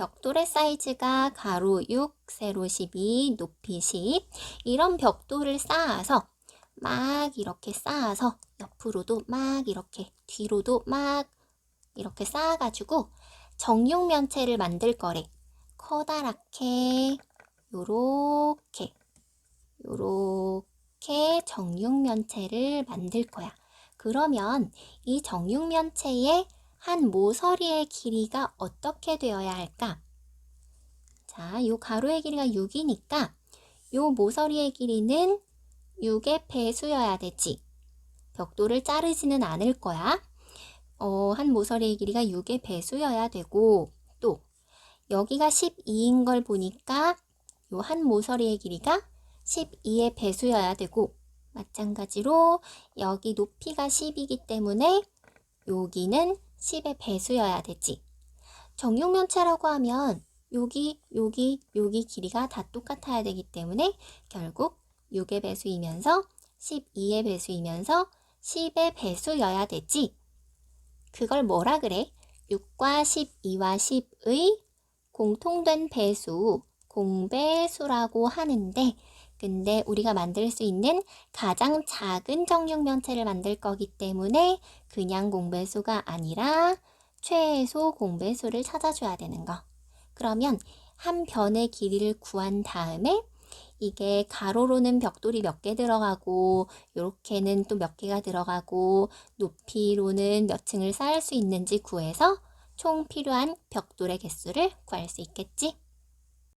벽돌의 사이즈가 가로 6, 세로 12, 높이 10 이런 벽돌을 쌓아서 막 이렇게 쌓아서 옆으로도 막 이렇게 뒤로도 막 이렇게 쌓아가지고 정육 면체를 만들 거래. 커다랗게 요렇게 요렇게 정육 면체를 만들 거야. 그러면 이 정육 면체의 한 모서리의 길이가 어떻게 되어야 할까? 자, 요 가로의 길이가 6이니까 요 모서리의 길이는 6의 배수여야 되지. 벽돌을 자르지는 않을 거야. 어, 한 모서리의 길이가 6의 배수여야 되고 또 여기가 12인 걸 보니까 요 한 모서리의 길이가 12의 배수여야 되고 마찬가지로 여기 높이가 10이기 때문에 여기는 10의 배수여야 되지. 정육면체라고 하면 여기, 여기, 여기 길이가 다 똑같아야 되기 때문에 결국 6의 배수이면서 12의 배수이면서 10의 배수여야 되지. 그걸 뭐라 그래? 6과 12와 10의 공통된 배수, 공배수라고 하는데, 근데 우리가 만들 수 있는 가장 작은 정육면체를 만들 거기 때문에 그냥 공배수가 아니라 최소 공배수를 찾아줘야 되는 거. 그러면 한 변의 길이를 구한 다음에 이게 가로로는 벽돌이 몇 개 들어가고 이렇게는 또 몇 개가 들어가고 높이로는 몇 층을 쌓을 수 있는지 구해서 총 필요한 벽돌의 개수를 구할 수 있겠지?